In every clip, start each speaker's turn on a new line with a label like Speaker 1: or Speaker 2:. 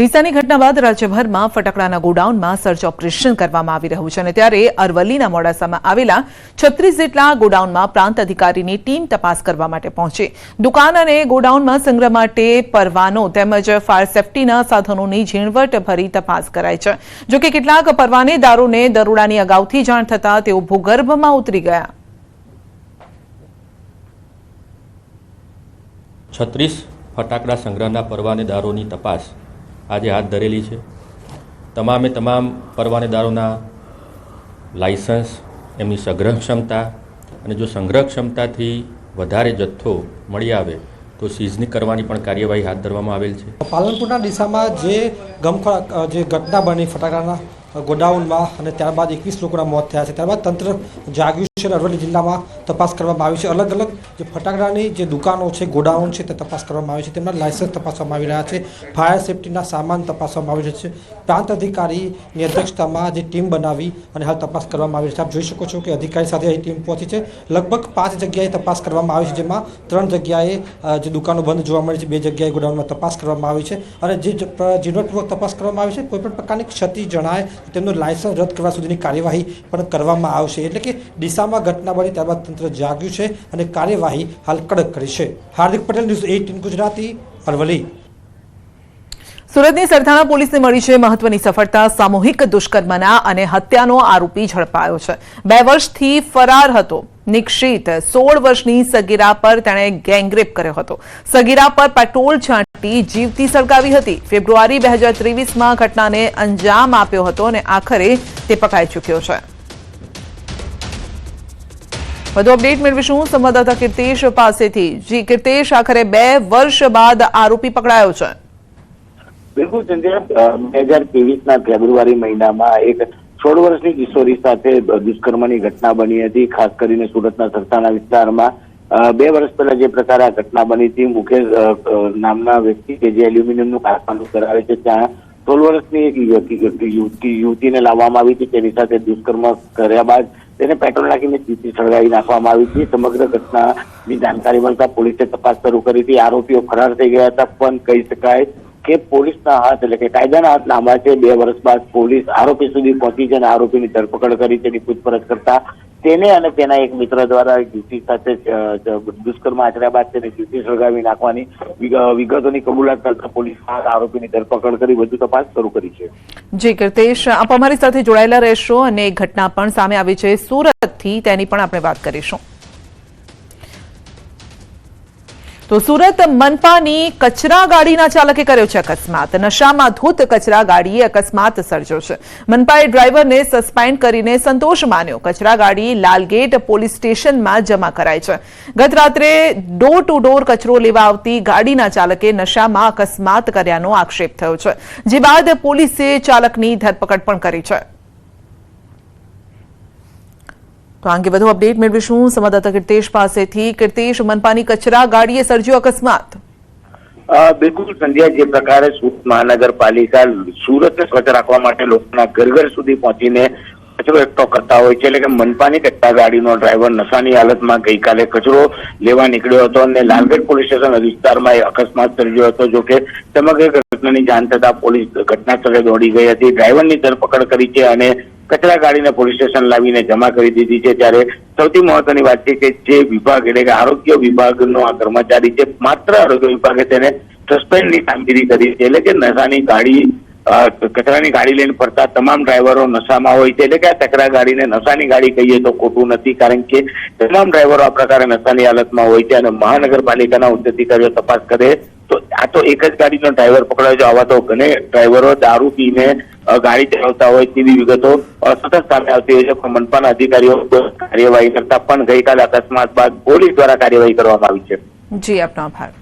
Speaker 1: ડીસાની ઘટના બાદ રાજ્યભરમાં ફટાકડાના ગોડાઉનમાં સર્ચ ઓપરેશન કરવામાં આવી રહ્યું છે અને ત્યારે અરવલ્લીના મોડાસામાં આવેલા છત્રીસ જેટલા ગોડાઉનમાં પ્રાંત અધિકારીની ટીમ તપાસ કરવા માટે પહોંચી દુકાન અને ગોડાઉનમાં સંગ્રહ માટે પરવાનો તેમજ ફાયર સેફટીના સાધનોની ઝીણવટ ભરી તપાસ કરાઈ છે જોકે કેટલાક પરવાનેદારોને દરોડાની અગાઉથી જાણ થતાં તેઓ ભૂગર્ભમાં ઉતરી ગયા
Speaker 2: છત્રીસ ફટાકડા સંગ્રહના પરવાનેદારોની તપાસ આજે હાથ ધરેલી છે તમામે તમામ પરવાનેદારોના લાઇસન્સ એમની સંગ્રહ ક્ષમતા અને જો સંગ્રહ ક્ષમતાથી વધારે જથ્થો મળી આવે તો સીઝની કરવાની પણ કાર્યવાહી હાથ ધરવામાં આવેલ છે
Speaker 3: પાલનપુરના દિશામાં જે ગમખોરા જે ઘટના બની ફટાકડાના ગોડાઉનમાં અને ત્યારબાદ એકવીસ લોકોના મોત થયા છે ત્યારબાદ તંત્ર જાગ્યું છે અરવલ્લી જિલ્લામાં તપાસ કરવામાં આવી છે અલગ અલગ જે ફટાકડાની જે દુકાનો છે ગોડાઉન છે તે તપાસ કરવામાં આવી છે તેમના લાયસન્સ તપાસવામાં આવી રહ્યા છે ફાયર સેફટીના સામાન તપાસવામાં આવી રહ્યા છે પ્રાંત અધિકારીની અધ્યક્ષતામાં જે ટીમ બનાવી અને હાલ તપાસ કરવામાં આવી છે આપ જોઈ શકો છો કે અધિકારી સાથે અહીં ટીમ પહોંચી છે લગભગ પાંચ જગ્યાએ તપાસ કરવામાં આવી છે જેમાં ત્રણ જગ્યાએ જે દુકાનો બંધ જોવા મળી છે બે જગ્યાએ ગોડાઉનમાં તપાસ કરવામાં આવી છે અને જે ઝીણવટપૂર્વક તપાસ કરવામાં આવી છે કોઈપણ પ્રકારની ક્ષતિ જણાય તેમનું લાયસન્સ રદ કરવા સુધીની કાર્યવાહી પણ કરવામાં આવશે એટલે કે દિશામાં ઘટના બની ત્યારબાદ તંત્ર જાગ્યું છે અને કાર્યવાહી હાલ કડક કરી છે હાર્દિક પટેલ ન્યૂઝ એઇટીન ગુજરાતી અરવલી
Speaker 1: સુરતની સરથાણા પોલીસને મળી છે મહત્વની સફળતા સામૂહિક દુષ્કર્મના અને હત્યાનો આરોપી ઝડપાયો છે બે વર્ષથી ફરાર હતો નિક્ષિત સોળ વર્ષની સગીરા પર તેણે ગેંગરેપ કર્યો હતો સગીરા પર પેટ્રોલ છાંટી જીવતી સળગાવી હતી ફેબ્રુઆરી બે હજાર ત્રેવીસમાં ઘટનાને અંજામ આપ્યો હતો અને આખરે તે પકડાઈ ચૂક્યો છે વધુ અપડેટ મેળવીશું સંવાદદાતા કીર્તેશ પાસેથી જી કીર્તેશ આખરે બે વર્ષ બાદ આરોપી પકડાયો છે
Speaker 4: બિલકુલ બે હજાર ના ફેબ્રુઆરી મહિનામાં એક સોળ વર્ષની કિશોરી સાથે દુષ્કર્મની ઘટના બની હતી ખાસ કરીને સુરતના સરથાણા વિસ્તારમાં બે વર્ષ પહેલા જે પ્રકારે આ ઘટના બની હતી મુકેશ નામના વ્યક્તિ કે જે એલ્યુમિનિયમનું કારખાનું કરાવે છે ત્યાં સોળ વર્ષની એક યુવતી યુવતીને લાવવામાં આવી હતી તેની સાથે દુષ્કર્મ કર્યા બાદ તેને પેટ્રોલ નાખીને ચીતી સળગાવી નાખવામાં આવી છે સમગ્ર ઘટનાની જાણકારી મળતા પોલીસે તપાસ શરૂ કરી હતી આરોપીઓ ફરાર થઈ ગયા હતા પણ કહી શકાય કે પોલીસના હાથ એટલે કે કાયદાના હાથ લાંબા છે બે વર્ષ બાદ પોલીસ આરોપી સુધી પહોંચી છે અને આરોપીની ધરપકડ કરી તેની પૂછપરછ કરતા તેને અને તેના એક મિત્ર દ્વારા યુવતી સાથે દુષ્કર્મ આચર્યા બાદ તેને યુવતી સળગાવી નાખવાની વિગતોની કબૂલાત કરતા પોલીસ આરોપીની ધરપકડ કરી વધુ તપાસ શરૂ કરી છે
Speaker 1: જી કૃતેશ આપ અમારી સાથે જોડાયેલા રહેશો અને ઘટના પણ સામે આવી છે સુરતથી તેની પણ આપણે વાત કરીશું તો સુરત મનપાની કચરા ગાડીના ચાલકે કર્યો છે અકસ્માત નશામાં ધૂત કચરા ગાડીએ અકસ્માત સર્જ્યો છે મનપાએ ડ્રાઈવરને સસ્પેન્ડ કરીને સંતોષ માન્યો કચરા ગાડી લાલગેટ પોલીસ સ્ટેશનમાં જમા કરાઈ છે ગત રાત્રે ડોર ટુ ડોર કચરો લેવા આવતી ગાડીના ચાલકે નશામાં અકસ્માત કર્યાનો આક્ષેપ થયો છે જે બાદ પોલીસે ચાલકની ધરપકડ પણ કરી છે તો આ અંગે વધુ અપડેટ મેળવીશું સંવાદદાતા કીર્તેશ પાસેથી કીર્તેશ મનપાની કચરા ગાડીએ સર્જ્યો અકસ્માત
Speaker 4: બિલકુલ સંધ્યા જે પ્રકારે સુરત મહાનગરપાલિકા સુરતને સ્વચ્છ રાખવા માટે લોકોના ઘર ઘર સુધી પહોંચીને કચરો એકઠો કરતા હોય છે એટલે કે મનપાની કચરા ગાડીનો ડ્રાઈવર નશાની હાલતમાં ગઈકાલે કચરો લેવા નીકળ્યો હતો અને લાલગઢ પોલીસ સ્ટેશન વિસ્તારમાં એ અકસ્માત સર્જ્યો હતો જો કે સમગ્ર ઘટનાની જાણ થતા પોલીસ ઘટના સ્થળે દોડી ગઈ હતી ડ્રાઈવરની ધરપકડ કરી છે અને કચરા ગાડીને પોલીસ સ્ટેશન લાવીને જમા કરી દીધી છે ત્યારે સૌથી મહત્વની વાત છે કે જે વિભાગ એટલે કે આરોગ્ય વિભાગનો આ કર્મચારી છે માત્ર આરોગ્ય વિભાગે તેને સસ્પેન્ડની કામગીરી કરી છે એટલે કે નશાની ગાડી કચરાની ગાડી લઈને ફરતા તમામ ડ્રાઈવરો નશામાં હોય છે એટલે કે આ કચરા ગાડીને નશાની ગાડી કહીએ તો ખોટું નથી કારણ કે તમામ ડ્રાઈવરો આ પ્રકારે નશાની હાલતમાં હોય છે અને મહાનગરપાલિકાના ઉચ્ચ અધિકારીઓ તપાસ કરે આ તો એક જ ગાડીનો ડ્રાઈવર પકડાયો છે આવા તો ઘણે ડ્રાઈવરો દારૂ પીને ગાડી ચલાવતા હોય તેવી વિગતો સતત સામે આવતી હોય છે મનપાના અધિકારીઓ કાર્યવાહી કરતા પણ ગઈકાલે અકસ્માત બાદ પોલીસ દ્વારા કાર્યવાહી કરવામાં આવી છે જી આપનો આભાર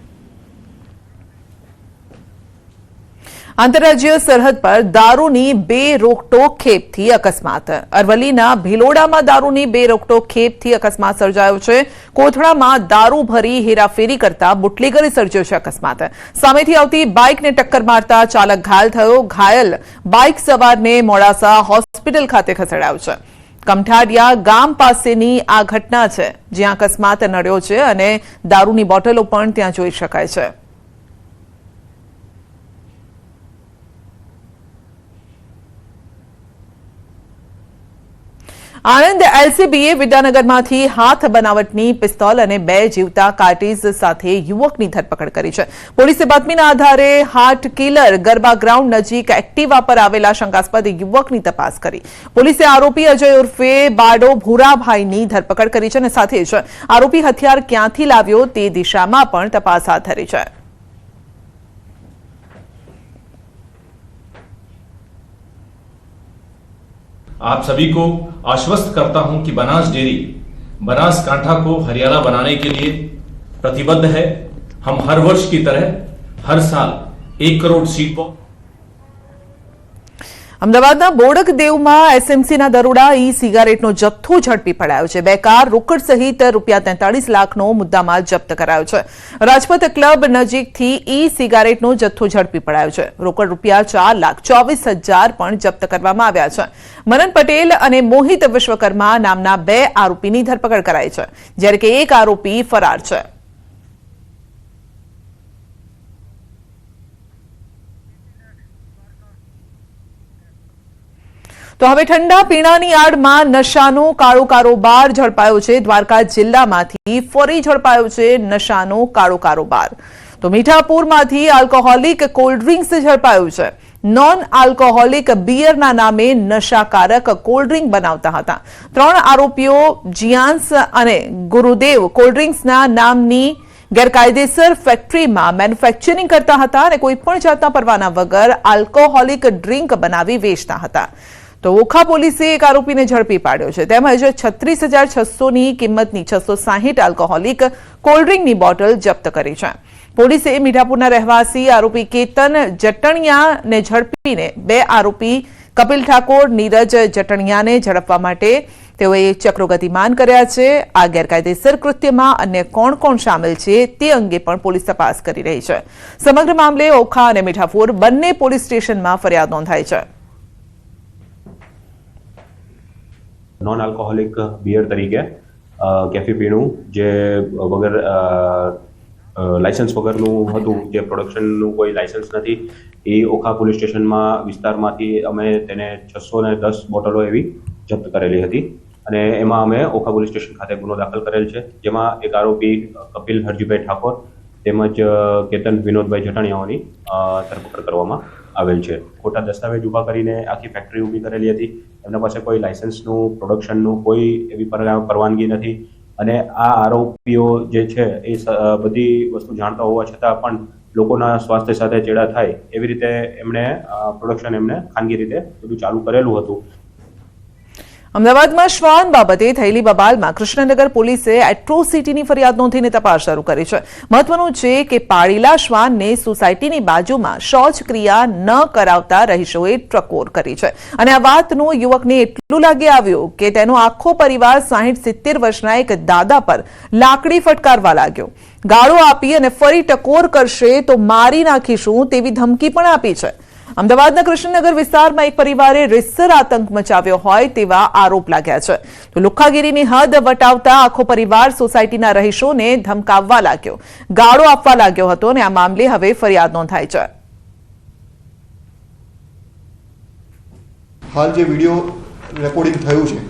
Speaker 1: આંતરરાજ્ય સરહદ પર દારૂની બે રોકટોક ખેપથી અકસ્માત અરવલ્લીના ભીલોડામાં દારૂની બે રોકટોક ખેપથી અકસ્માત સર્જાયો છે કોથળામાં દારૂ ભરી હેરાફેરી કરતા બુટલીગરે સર્જ્યો છે અકસ્માત સામેથી આવતી બાઇકને ટક્કર મારતા ચાલક ઘાયલ થયો ઘાયલ બાઇક સવારને મોડાસા હોસ્પિટલ ખાતે ખસેડાયો છે કમઠાડિયા ગામ પાસેની આ ઘટના છે જ્યાં અકસ્માત નડ્યો છે અને દારૂની બોટલો પણ ત્યાં જોઈ શકાય છે આણંદ એલસીબીએ વિદ્યાનગરમાંથી હાથ બનાવટની પિસ્તોલ અને બે જીવતા કાર્ટીજ સાથે યુવકની ધરપકડ કરી છે પોલીસે બાતમીના આધારે હાર્ટ કિલર ગરબા ગ્રાઉન્ડ નજીક એક્ટિવા પર આવેલા શંકાસ્પદ યુવકની તપાસ કરી પોલીસે આરોપી અજય ઉર્ફે બાડો ભૂરાભાઈની ધરપકડ કરી છે અને સાથે જ આરોપી હથિયાર ક્યાંથી લાવ્યો તે દિશામાં પણ તપાસ હાથ ધરી છે
Speaker 2: आप सभी को आश्वस्त करता हूं कि बनास डेयरी बनास कांठा को हरियाणा बनाने के लिए प्रतिबद्ध है हम हर वर्ष की तरह हर साल एक करोड़ सीट बॉल
Speaker 1: અમદાવાદના બોડકદેવમાં એસએમસીના દરોડા ઈ સિગારેટનો જથ્થો ઝડપી પડાયો છે બે કાર રોકડ સહિત રૂપિયા તેતાળીસ લાખનો મુદ્દામાલ જપ્ત કરાયો છે રાજપથ ક્લબ નજીકથી ઈ સિગારેટનો જથ્થો ઝડપી પડાયો છે રોકડ રૂપિયા ચાર લાખ ચોવીસ હજાર પણ જપ્ત કરવામાં આવ્યા છે મનન પટેલ અને મોહિત વિશ્વકર્મા નામના બે આરોપીની ધરપકડ કરાઈ છે જ્યારે કે એક આરોપી ફરાર છે તો હવે ઠંડા પીણાની આડમાં નશાનો કાળો કારોબાર ઝડપાયો છે દ્વારકા જિલ્લામાંથી ફરી ઝડપાયો છે નશાનો કાળો કારોબાર તો મીઠાપુરમાંથી આલ્કોહોલિક કોલ્ડ્રિંક્સ ઝડપાયું છે નોન આલ્કોહોલિક બિયરના નામે નશાકારક કોલ્ડ્રિંક બનાવતા હતા ત્રણ આરોપીઓ જિયાન્સ અને ગુરુદેવ કોલ્ડ્રિંક્સના નામની ગેરકાયદેસર ફેક્ટરીમાં મેન્યુફેક્ચરિંગ કરતા હતા અને કોઈ પણ જાતના પરવાના વગર આલ્કોહોલિક ડ્રિંક બનાવી વેચતા હતા તો ઓખા પોલીસે એક આરોપીને ઝડપી પાડ્યો છે તેમજ છત્રીસ હજાર છસોની કિંમતની છસો સાહીઠ આલ્કોહોલિક કોલ્ડ્રિંકની બોટલ જપ્ત કરી છે પોલીસે મીઠાપુરના રહેવાસી આરોપી કેતન જટણિયાને ઝડપીને બે આરોપી કપિલ ઠાકોર નીરજ જટણિયાને ઝડપવા માટે તેઓએ ચક્રો ગતિમાન કર્યા છે આ ગેરકાયદેસર કૃત્યમાં અન્ય કોણ કોણ સામેલ છે તે અંગે પણ પોલીસ તપાસ કરી રહી છે સમગ્ર મામલે ઓખા અને મીઠાપુર બંને પોલીસ સ્ટેશનમાં ફરિયાદ નોંધાઈ છે
Speaker 5: નોન આલ્કોહોલિક બિયર તરીકે કેફી પીણું જે વગર લાયસન્સ વગરનું હતું જે પ્રોડક્શનનું કોઈ લાયસન્સ નથી એ ઓખા પોલીસ સ્ટેશનમાં વિસ્તારમાંથી અમે તેને છસો ને દસ બોટલો એવી જપ્ત કરેલી હતી અને એમાં અમે ઓખા પોલીસ સ્ટેશન ખાતે ગુનો દાખલ કરેલ છે જેમાં એક આરોપી કપિલ હરજીભાઈ ઠાકોર તેમજ કેતન વિનોદભાઈ જટાણીયાઓની ધરપકડ કરવામાં આવેલ છે ખોટા દસ્તાવેજ ઊભા કરીને આખી ફેક્ટરી ઊભી કરેલી હતી એમના પાસે કોઈ લાઇસન્સનું પ્રોડક્શનનું કોઈ એવી પરવાનગી નથી અને આ આરોપીઓ જે છે એ બધી વસ્તુ જાણતા હોવા છતાં પણ લોકોના સ્વાસ્થ્ય સાથે ચેડા થાય એવી રીતે એમણે પ્રોડક્શન એમને ખાનગી રીતે બધું ચાલુ કરેલું હતું
Speaker 1: અમદાવાદમાં શ્વાન બાબતે થયેલી બબાલમાં કૃષ્ણનગર પોલીસે એટ્રોસિટીની ફરિયાદ નોંધીને તપાસ શરૂ કરી છે મહત્વનું છે કે પાળીલા શ્વાનને સોસાયટીની બાજુમાં શૌચક્રિયા ન કરાવતા રહીશોએ ટ્રકોર કરી છે અને આ વાતનું યુવકને એટલું લાગી આવ્યું કે તેનો આખો પરિવાર સાહીઠ સિત્તેર વર્ષના એક દાદા પર લાકડી ફટકારવા લાગ્યો ગાળો આપી અને ફરી ટકોર કરશે તો મારી નાખીશું તેવી ધમકી પણ આપી છે અમદાવાદના કૃષ્ણનગર વિસ્તારમાં એક પરિવારે રીતસર આતંક મચાવ્યો હોય તેવા આરોપ લાગ્યા છે તો લુખ્ખાગીરીની હદ વટાવતા આખો પરિવાર સોસાયટીના રહીશોને ધમકાવવા લાગ્યો ગાળો આપવા લાગ્યો હતો અને આ મામલે હવે ફરિયાદ નોંધાઈ છે
Speaker 6: હાલ જે વિડીયો રેકોર્ડિંગ થયું છે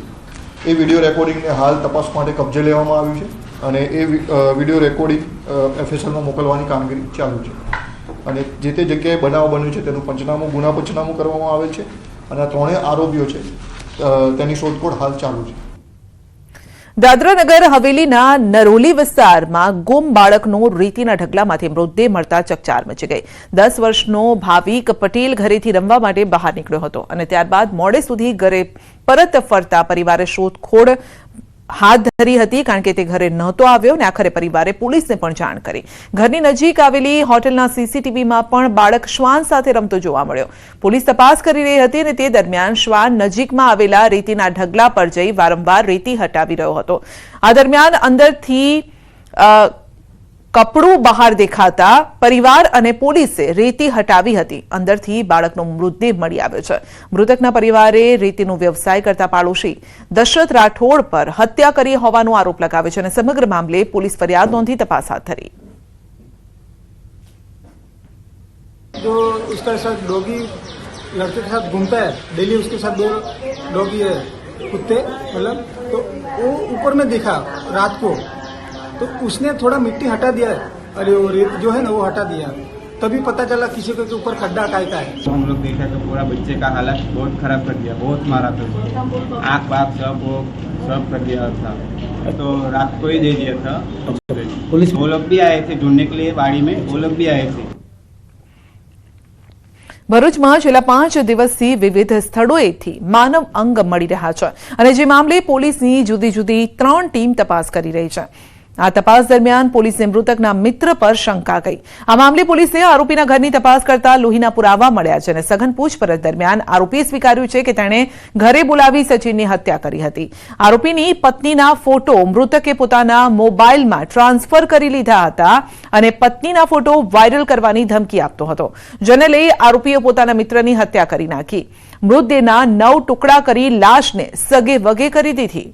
Speaker 6: એ વિડીયો રેકોર્ડિંગને હાલ તપાસ માટે કબજે લેવામાં આવ્યું છે અને એ વિડીયો રેકોર્ડિંગ એફએસએલમાં મોકલવાની કામગીરી ચાલુ છે અને જે તે જગ્યાએ બનાવ બન્યો છે તેનું પંચનામું ગુના પંચનામું કરવામાં આવેલ છે અને ત્રણેય આરોપીઓ છે તેની શોધખોળ હાલ ચાલુ છે
Speaker 1: દાદરાનગર હવેલીના નરોલી વિસ્તારમાં ગુમ બાળકનો રેતીના ઢગલામાંથી મૃતદેહ મળતા ચકચાર મચી ગઈ દસ વર્ષનો ભાવિક પટેલ ઘરેથી રમવા માટે બહાર નીકળ્યો હતો અને ત્યારબાદ મોડે સુધી ઘરે પરત ફરતા પરિવારે શોધખોળ હાથ ધરી હતી કારણ કે તે ઘરે નહોતો આવ્યો અને આખરે પરિવારે પોલીસને પણ જાણ કરી ઘરની નજીક આવેલી હોટેલના સીસીટીવીમાં પણ બાળક શ્વાન સાથે રમતો જોવા મળ્યો પોલીસ તપાસ કરી રહી હતી અને તે દરમિયાન શ્વાન નજીકમાં આવેલા રેતીના ઢગલા પર જઈ વારંવાર રેતી હટાવી રહ્યો હતો આ દરમિયાન અંદરથી કપડું બહાર દેખાતા પરિવાર અને પોલીસે રેતી હટાવી હતી અંદરથી બાળકનો મૃતદેહ મળી આવ્યો છે મૃતકના પરિવારે રેતીનો વ્યવસાય કરતા પાડોશી દશરથ રાઠોડ પર હત્યા કરી હોવાનો આરોપ લગાવ્યો છે અને સમગ્ર મામલે પોલીસ ફરિયાદ નોંધી તપાસ હાથ ધરી
Speaker 7: जो उसका साथ डॉगी लड़के के साथ घूमता तो उसने थोड़ा मिट्टी हटा दिया अरे वो रेत जो है ना वो हटा दिया तभी पता चला किसी के ऊपर खड्डा काय का
Speaker 8: है तो हम लोग देखा कि पूरा बच्चे का हालत बहुत खराब कर दिया बहुत मारा कर दिया आँख बाप सब वो सब कर दिया था तो रात को ही दे दिया था पुलिस वो लोग भी आए थे ढूंढने के लिए बाड़ी में वो लोग भी आए थे
Speaker 1: ભરૂચમાં છેલ્લા પાંચ દિવસથી વિવિધ સ્થળોએથી માનવ અંગ મળી રહ્યા છે અને જે મામલે પોલીસની જુદી જુદી ત્રણ ટીમ તપાસ કરી રહી છે આ તપાસ દરમિયાન પોલીસે મૃતકના મિત્ર પર શંકા ગઈ આ મામલે પોલીસે આરોપીના ઘરની તપાસ કરતા લોહીના પુરાવા મળ્યા છે અને સઘન પૂછપરછ દરમિયાન આરોપીએ સ્વીકાર્યું છે કે તેણે ઘરે બોલાવી સચિનની હત્યા કરી હતી આરોપીની પત્નીના ફોટો મૃતકે પોતાના મોબાઈલમાં ટ્રાન્સફર કરી લીધા હતા અને પત્નીના ફોટો વાયરલ કરવાની ધમકી આપતો હતો જેને લઈ આરોપીએ પોતાના મિત્રની હત્યા કરી નાખી મૃતદેહના નવ ટુકડા કરી લાશને સગે વગે કરી દીધી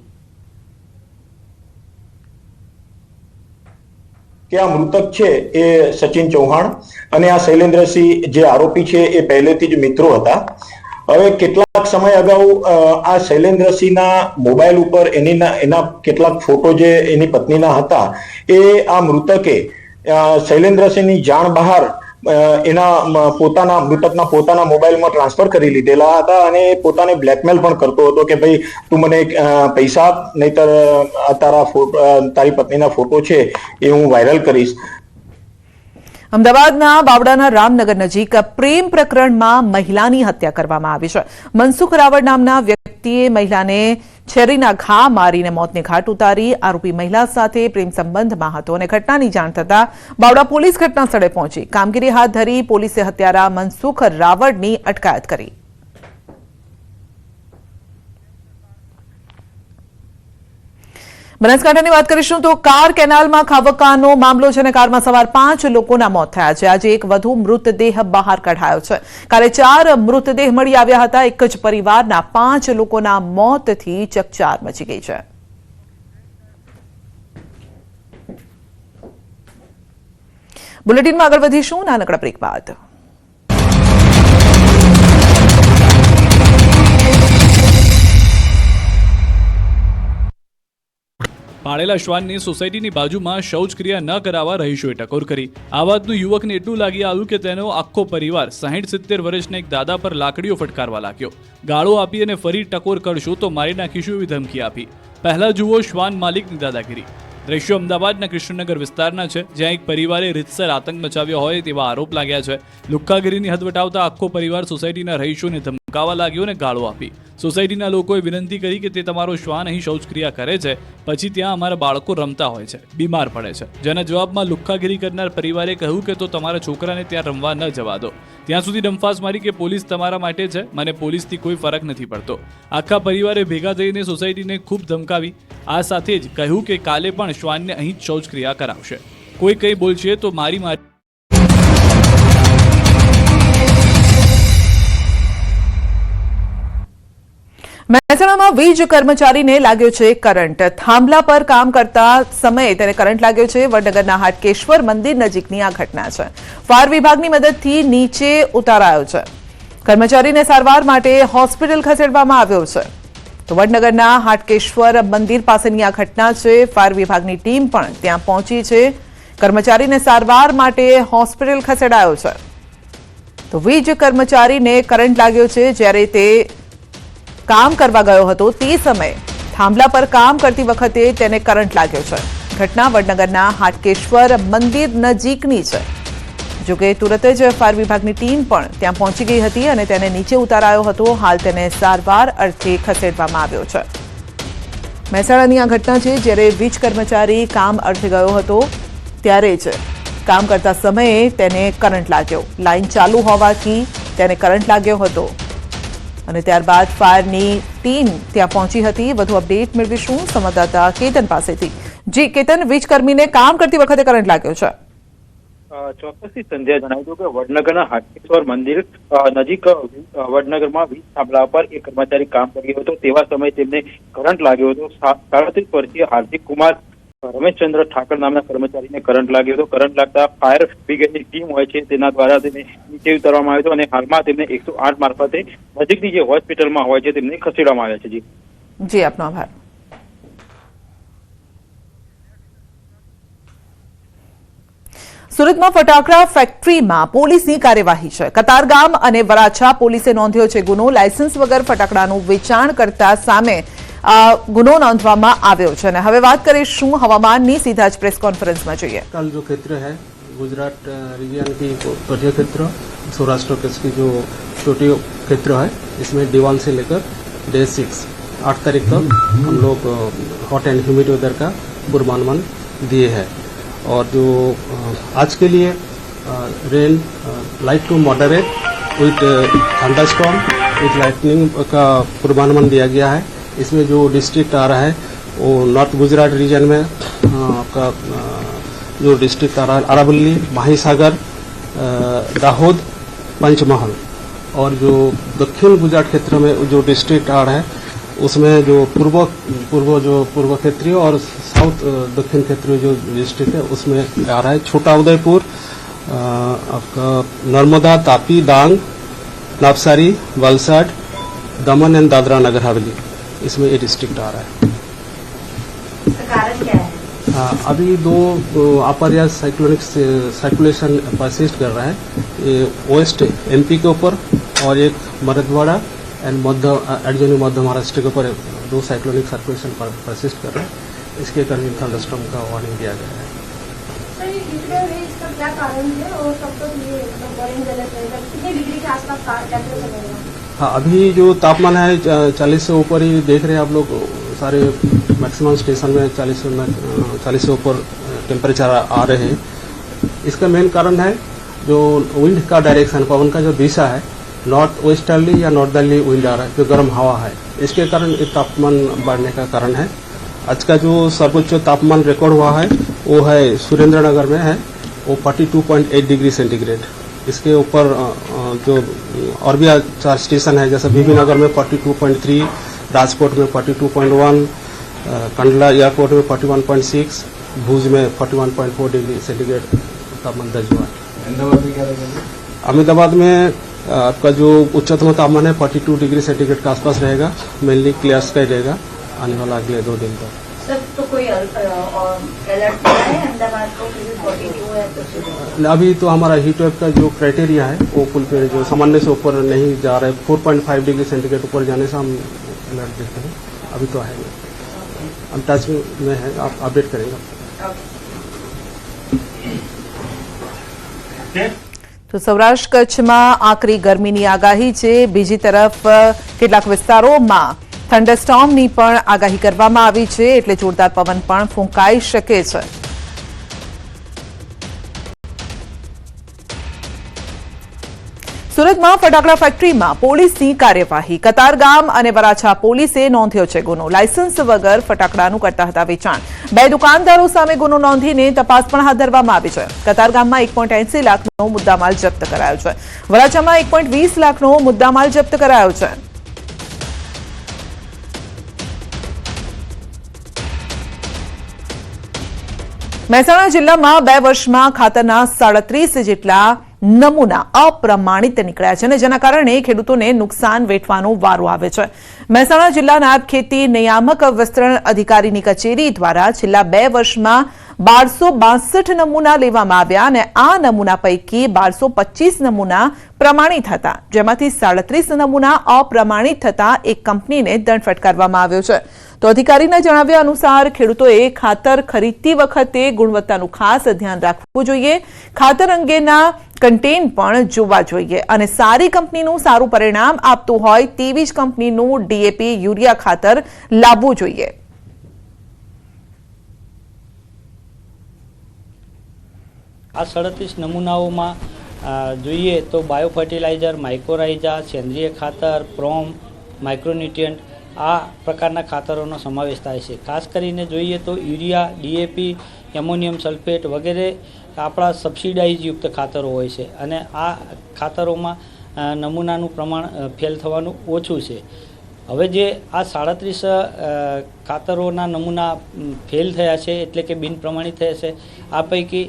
Speaker 4: કે આ મૃતક છે એ સચિન ચૌહાણ અને આ શૈલેન્દ્રસિંહ જે આરોપી છે એ પહેલેથી જ મિત્રો હતા હવે કેટલાક સમય અગાઉ આ શૈલેન્દ્રસિંહના મોબાઈલ ઉપર એની એના કેટલાક ફોટો જે એની પત્નીના હતા એ આ મૃતકે શૈલેન્દ્રસિંહની જાણ બહાર એના પોતાના મૃતકના પોતાના મોબાઈલમાં ટ્રાન્સફર કરી લીધેલા હતા અને પોતાને બ્લેકમેલ પણ કરતો હતો કે ભાઈ તું મને પૈસા આપ નહીતર તારા તારી પત્નીના ફોટો છે એ હું વાયરલ કરીશ અમદાવાદના બાવડાના રામનગર નજીક પ્રેમ પ્રકરણમાં મહિલાની હત્યા કરવામાં આવી છે મનસુખ રાવળ નામના વ્યક્તિએ મહિલાને છેરીના ઘા મારીને મોતની ઘાટ ઉતારી આરોપી મહિલા સાથે પ્રેમ સંબંધમાં હતો અને ઘટનાની જાણ થતાં બાવડા પોલીસ ઘટના સ્થળે પહોંચી કામગીરી હાથ ધરી પોલીસે હત્યારા મનસુખ રાવળની અટકાયત કરી
Speaker 1: બનાસકાંઠાની વાત કરીશું તો કાર કેનાલમાં ખાબકવાનો મામલો છે અને કારમાં સવાર પાંચ લોકોના મોત થયા છે આજે એક વધુ મૃતદેહ બહાર કઢાયો છે કાલે ચાર મૃતદેહ મળી આવ્યા હતા એક જ પરિવારના પાંચ લોકોના મોતથી ચકચાર મચી ગઈ છે બુલેટિનમાં આગળ વધીશું નાનકડા બ્રેક બાદ પાળેલા શ્વાનની સોસાયટીની બાજુમાં શૌચક્રિયા ન કરાવવા રહીશોએ ટકોર કરી આ વાતનું યુવકને એટલું લાગી આવ્યું કે તેનો આખો પરિવાર સાહીઠ સિત્તેર વર્ષના એક દાદા પર લાકડીઓ ફટકારવા લાગ્યો ગાળો આપી અને ફરી ટકોર કરશો તો મારી નાખીશું એવી ધમકી આપી પહેલા જુઓ શ્વાન માલિકની દાદાગીરી દ્રશ્યો અમદાવાદના કૃષ્ણનગર વિસ્તારના છે જ્યાં એક પરિવારે રીતસર આતંક મચાવ્યો હોય તેવા આરોપ લાગ્યા છે લુક્કાગીરીની હદ વટાવતા આખો પરિવાર સોસાયટીના રહીશોને ધમકાવા લાગ્યો અને ગાળો આપી સોસાયટીના લોકોએ વિનંતી કરી કે તે તમારો શ્વાન અહીં શૌચક્રિયા કરે છે પછી ત્યાં અમારા બાળકો રમતા હોય છે બીમાર પડે છે જેના જવાબમાં લુખ્ખાગીરી કરનાર પરિવારે કહ્યું કે તો તમારા છોકરાને ત્યાં રમવા ન જવા દો ત્યાં સુધી ડંફાસ મારી કે પોલીસ તમારા માટે છે મને પોલીસથી કોઈ ફરક નથી પડતો આખા પરિવારે ભેગા થઈને સોસાયટીને ખૂબ ધમકાવી આ સાથે જ કહ્યું કે કાલે પણ શ્વાનને અહીં જ શૌચક્રિયા કરાવશે કોઈ કંઈ બોલશે તો મારી મારી મહેસાણામાં વીજ કર્મચારીને લાગ્યો છે કરંટ થાંભલા પર કામ કરતા સમયે તેને કરંટ લાગ્યો છે વડનગરના હાટકેશ્વર મંદિર નજીકની આ ઘટના છે ફાયર વિભાગની મદદથી નીચે ઉતારાયો છે કર્મચારીને સારવાર માટે હોસ્પિટલ ખસેડવામાં આવ્યો છે તો વડનગરના હાટકેશ્વર મંદિર પાસેની આ ઘટના છે ફાયર વિભાગની ટીમ પણ ત્યાં પહોંચી છે કર્મચારીને સારવાર માટે હોસ્પિટલ ખસેડાયો છે તો વીજ કર્મચારીને કરંટ લાગ્યો છે જ્યારે તે કામ કરવા ગયો હતો તે સમયે થાંભલા પર કામ કરતી વખતે તેને કરંટ લાગ્યો છે ઘટના વડનગરના હાટકેશ્વર મંદિર નજીકની છે જોકે તુરત જ ફાયર વિભાગની ટીમ પણ ત્યાં પહોંચી ગઈ હતી અને તેને નીચે ઉતારાયો હતો હાલ તેને સારવાર અર્થે ખસેડવામાં આવ્યો છે મહેસાણાની આ ઘટના છે જ્યારે વીજ કર્મચારી કામ અર્થે ગયો હતો ત્યારે જ કામ કરતા સમયે તેને કરંટ લાગ્યો લાઇન ચાલુ હોવાથી તેને કરંટ લાગ્યો હતો અને ત્યારબાદ ફાયરની ટીમ ત્યાં પહોંચી હતી વધુ અપડેટ મેળવીશું સંવાદદાતા કેતન પાસેથી જી કેતન વીજકર્મીને કામ કરતી વખતે કરંટ લાગ્યો
Speaker 9: છે થી સંધ્યા જણાવી દઉં કે વડનગરના હાટેશ્વર મંદિર નજીક વડનગરમાં વીજ થાંભલા પર એક કર્મચારી કામ કરી હતો તેવા સમયે તેમને કરંટ લાગ્યો હતો સાડત્રીસ વર્ષીય હાર્દિક કુમાર રમેશચંદ્ર ઠાકર નામના કર્મચારીને કરંટ લાગ્યો હતો કરંટ લાગતા ફાયર બ્રિગેડની ટીમ હોય છે તેના દ્વારા તેને નીચે ઉતારવામાં આવ્યો હતો અને હાલમાં તેમને એકસો આઠ મારફતે નજીકની જે હોસ્પિટલમાં હોય છે તેમને ખસેડવામાં આવ્યા છે જી જી આપનો આભાર
Speaker 1: સુરતમાં ફટાકડા ફેક્ટરીમાં પોલીસની કાર્યવાહી છે કતારગામ અને વરાછા પોલીસે નોંધ્યો છે ગુનો લાયસન્સ વગર ફટાકડાનું વેચાણ કરતા સામે गुनो नो આવ્યો છે અને હવે વાત કરીશું હવામાનની સીધા જ પ્રેસ કોન્ફરન્સમાં
Speaker 10: જોઈએ गुजरात रीजन की तटीय क्षेत्र सौराष्ट्र की जो छोटी क्षेत्र है इसमें दीवान से लेकर डे सिक्स आठ तारीख तक हम लोग हॉट एंड ह्यूमिड वेदर का पूर्वानुमान दिए हैं और जो आज के लिए rain light to moderate with storm with lightning का पूर्वानुमान दिया गया है इसमें जो डिस्ट्रिक्ट आ रहा है वो नॉर्थ गुजरात रीजन में हाँ, आपका हाँ, जो डिस्ट्रिक्ट आ रहा है अरावली महिसागर दाहोद पंचमहल और जो दक्षिण गुजरात क्षेत्र में जो डिस्ट्रिक्ट आ रहा है उसमें जो पूर्व पूर्व जो पूर्व क्षेत्रीय और साउथ दक्षिण क्षेत्रीय जो डिस्ट्रिक्ट है उसमें आ रहा है छोटा उदयपुर आपका नर्मदा तापी डांग नापसारी वलसाड दमन एंड दादरा नगर हवेली इसमें ये डिस्ट्रिक्ट आ रहा है हाँ, अभी दो अपर या साइक्लोनिक सर्कुलेशन परसिस्ट कर रहा है वेस्ट एमपी के ऊपर और एक मरदवाड़ा एंड मध्य एडजनी मध्य महाराष्ट्र के ऊपर दो साइक्लोनिक सर्कुलेशन परसिस्ट कर रहा है इसके कारण थंडरस्टॉर्म का वार्निंग दिया गया है क्या कारण है और ये डिग्री मतलब के आसपास हाँ अभी जो तापमान है चालीस से ऊपर ही देख रहे हैं आप लोग सारे मैक्सिमम स्टेशन में चालीस चालीस से ऊपर टेम्परेचर आ रहे हैं इसका मेन कारण है जो विंड का डायरेक्शन पवन का जो दिशा है नॉर्थ वेस्टर्ली या नॉर्थ दिल्ली विंड आ रहा है जो गर्म हवा है इसके कारण ये तापमान बढ़ने का कारण है आज का जो सर्वोच्च तापमान रिकॉर्ड हुआ है वो है सुरेंद्र नगर में है वो फोर्टी डिग्री सेंटीग्रेड इसके ऊपर जो और भी चार स्टेशन है जैसे बीबी नगर में 42.3 राजकोट में 42.1 कंडला एयरपोर्ट में 41.6 भुज में 41.4 डिग्री सेंटीग्रेड तापमान दर्ज हुआ अहमदाबाद में अहमदाबाद में आपका जो उच्चतम तापमान है 42 डिग्री सेंटीग्रेड के आसपास रहेगा मेनली क्लियर स्काई रहेगा आने वाला अगले दो दिन तक अभी तो हमारा हीट वेव का जो क्राइटेरिया है वो पुल पे जो सामान्य से ऊपर नहीं जा रहा है 4.5 डिग्री सेंटीग्रेड ऊपर जाने से हम अलर्ट देते हैं अभी तो है नहीं हम टच में है आप अपडेट करेंगे
Speaker 1: તો સૌરાષ્ટ્ર કચ્છમાં આકરી ગરમીની આગાહી છે બીજી તરફ કેટલાક વિસ્તારોમાં થંડરસ્ટોર્મની પણ આગાહી કરવામાં આવી છે એટલે જોરદાર પવન પણ ફૂંકાઈ શકે છે સુરતમાં ફટાકડા ફેક્ટરીમાં પોલીસની કાર્યવાહી કતારગામ અને વરાછા પોલીસે નોંધ્યો છે ગુનો લાયસન્સ વગર ફટાકડાનું કરતા હતા વેચાણ બે દુકાનદારો સામે ગુનો નોંધીને તપાસ પણ હાથ ધરવામાં આવી છે કતારગામમાં એક પોઈન્ટ એસી લાખનો મુદ્દામાલ જપ્ત કરાયો છે વરાછામાં એક પોઈન્ટ વીસ લાખનો મુદ્દામાલ જપ્ત કરાયો છે મહેસાણા જિલ્લામાં બે વર્ષમાં ખાતરના સાડત્રીસ જેટલા નમૂના અપ્રમાણિત નીકળ્યા છે અને જેના કારણે ખેડૂતોને નુકસાન વેઠવાનો વારો આવે છે મહેસાણા જિલ્લા નાયબ ખેતી નિયામક વિસ્તરણ અધિકારીની કચેરી દ્વારા છેલ્લા બે વર્ષમાં બારસો બાસઠ નમૂના લેવામાં આવ્યા અને આ નમૂના પૈકી બારસો પચીસ નમૂના પ્રમાણિત હતા જેમાંથી સાડત્રીસ નમૂના અપ્રમાણિત થતા એક કંપનીને દંડ ફટકારવામાં આવ્યો છે તો અધિકારીના જણાવ્યા અનુસાર ખેડૂતોએ ખાતર ખરીદતી વખતે ગુણવત્તાનું ખાસ ધ્યાન રાખવું જોઈએ ખાતર અંગેના કન્ટેન પણ જોવા જોઈએ અને સારી કંપનીનું સારું પરિણામ આપતું હોય તેવી જ કંપનીનું ડીએપી યુરિયા ખાતર લાવવું જોઈએ આ સડત્રીસ નમૂનાઓમાં જોઈએ તો બાયો ફર્ટિલાઇઝર માઇક્રોરાઇઝા સેન્દ્રિય ખાતર પ્રોમ માઇક્રોન્યુટ્રિયન્ટ આ પ્રકારના ખાતરોનો સમાવેશ થાય છે ખાસ કરીને જોઈએ તો યુરિયા ડીએપી એમોનિયમ સલ્ફેટ વગેરે આપણા સબસિડાઇઝ યુક્ત ખાતરો હોય છે અને આ ખાતરોમાં નમૂનાનું પ્રમાણ ફેલ થવાનું ઓછું છે હવે જે આ સાડત્રીસ ખાતરોના નમૂના ફેલ થયા છે એટલે કે બિનપ્રમાણિત થયા છે આ પૈકી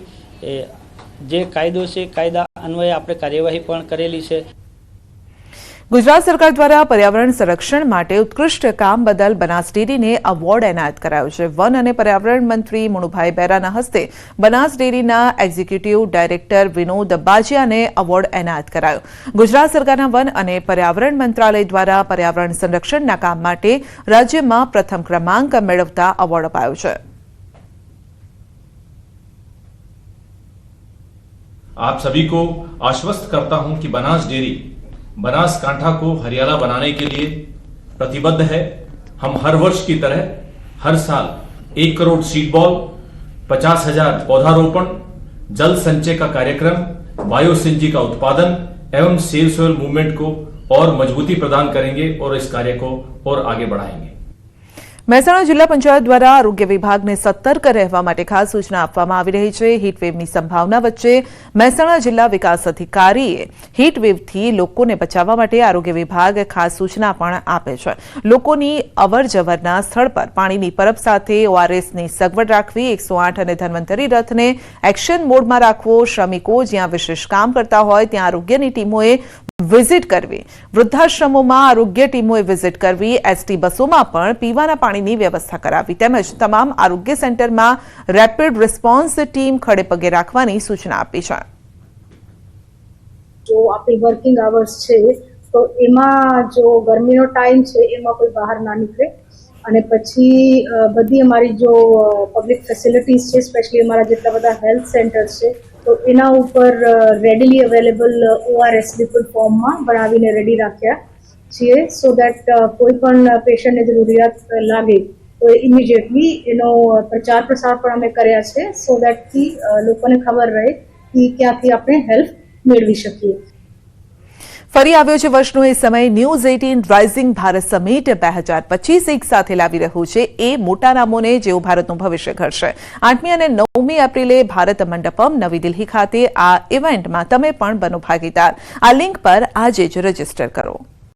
Speaker 1: જે કાયદો છે કાયદા અન્વયે આપણે કાર્યવાહી પણ કરેલી છે ગુજરાત સરકાર દ્વારા પર્યાવરણ સંરક્ષણ માટે ઉત્કૃષ્ટ કામ બદલ બનાસ ડેરીને એવોર્ડ એનાયત કરાયો છે વન અને પર્યાવરણ મંત્રી મુણુભાઈ બેરાના હસ્તે બનાસ ડેરીના એક્ઝિક્યુટિવ ડાયરેક્ટર વિનોદ બાજિયાને એવોર્ડ એનાયત કરાયો ગુજરાત સરકારના વન અને પર્યાવરણ મંત્રાલય દ્વારા પર્યાવરણ સંરક્ષણના કામ માટે રાજ્યમાં પ્રથમ ક્રમાંક મેળવતા એવોર્ડ અપાયો છે आप सभी को आश्वस्त करता हूं कि बनास डेयरी बनासकांठा को हरियाला बनाने के लिए प्रतिबद्ध है हम हर वर्ष की तरह हर साल एक करोड़ सीड बॉल पचास हजार पौधारोपण जल संचय का कार्यक्रम बायोसिंजी का उत्पादन एवं सेव सोयल मूवमेंट को और मजबूती प्रदान करेंगे और इस कार्य को और आगे बढ़ाएंगे મહેસાણા જિલ્લા પંચાયત દ્વારા આરોગ્ય વિભાગને સતર્ક રહેવા માટે ખાસ સૂચના આપવામાં આવી રહી છે હીટવેવની સંભાવના વચ્ચે મહેસાણા જિલ્લા વિકાસ અધિકારીએ હીટવેવથી લોકોને બચાવવા માટે આરોગ્ય વિભાગ ખાસ સૂચના પણ આપે છે લોકોની અવરજવરના સ્થળ પર પાણીની પરબ સાથે ઓઆરએસની સગવડ રાખવી એકસો આઠ અને ધન્વંતરી રથને એક્શન મોડમાં રાખવો શ્રમિકો જ્યાં વિશેષ કામ કરતા હોય ત્યાં આરોગ્યની ટીમોએ વિઝિટ કરવી વૃદ્ધાશ્રમોમાં આરોગ્ય ટીમોએ વિઝિટ કરવી એસટી બસોમાં પણ પીવાના પાણી પાણીની વ્યવસ્થા કરાવી તેમજ તમામ આરોગ્ય સેન્ટરમાં રેપિડ રિસ્પોન્સ ટીમ ખડે ખડેપગે રાખવાની સૂચના આપી છે જો આપણી વર્કિંગ આવર્સ છે તો એમાં જો ગરમીનો ટાઈમ છે એમાં કોઈ બહાર ના નીકળે અને પછી બધી અમારી જો પબ્લિક ફેસિલિટીઝ છે સ્પેશિયલી અમારા જેટલા બધા હેલ્થ સેન્ટર છે તો એના ઉપર રેડીલી અવેલેબલ ઓઆરએસ લિક્વિડ ફોર્મમાં બનાવીને રેડી રાખ્યા છીએ સો દેટ uh, કોઈ પણ પેશન્ટને uh, જરૂરિયાત uh, લાગે તો ઇમિડિયેટલી એનો પ્રચાર પ્રસાર પણ અમે કર્યા છે સો દેટથી લોકોને ખબર રહે કે ક્યાંથી આપણે હેલ્પ મેળવી શકીએ ફરી આવ્યો છે વર્ષનો એ સમય news eighteen rising Bharat summit બે હજાર પચીસ એક સાથે લાવી રહ્યું છે એ મોટા નામોને જેઓ ભારતનું ભવિષ્ય ઘડશે આઠમી અને નવમી એપ્રિલે ભારત મંડપમ નવી દિલ્હી ખાતે આ ઇવેન્ટમાં તમે પણ બનો ભાગીદાર આ લિંક પર આજે જ રજીસ્ટર કરો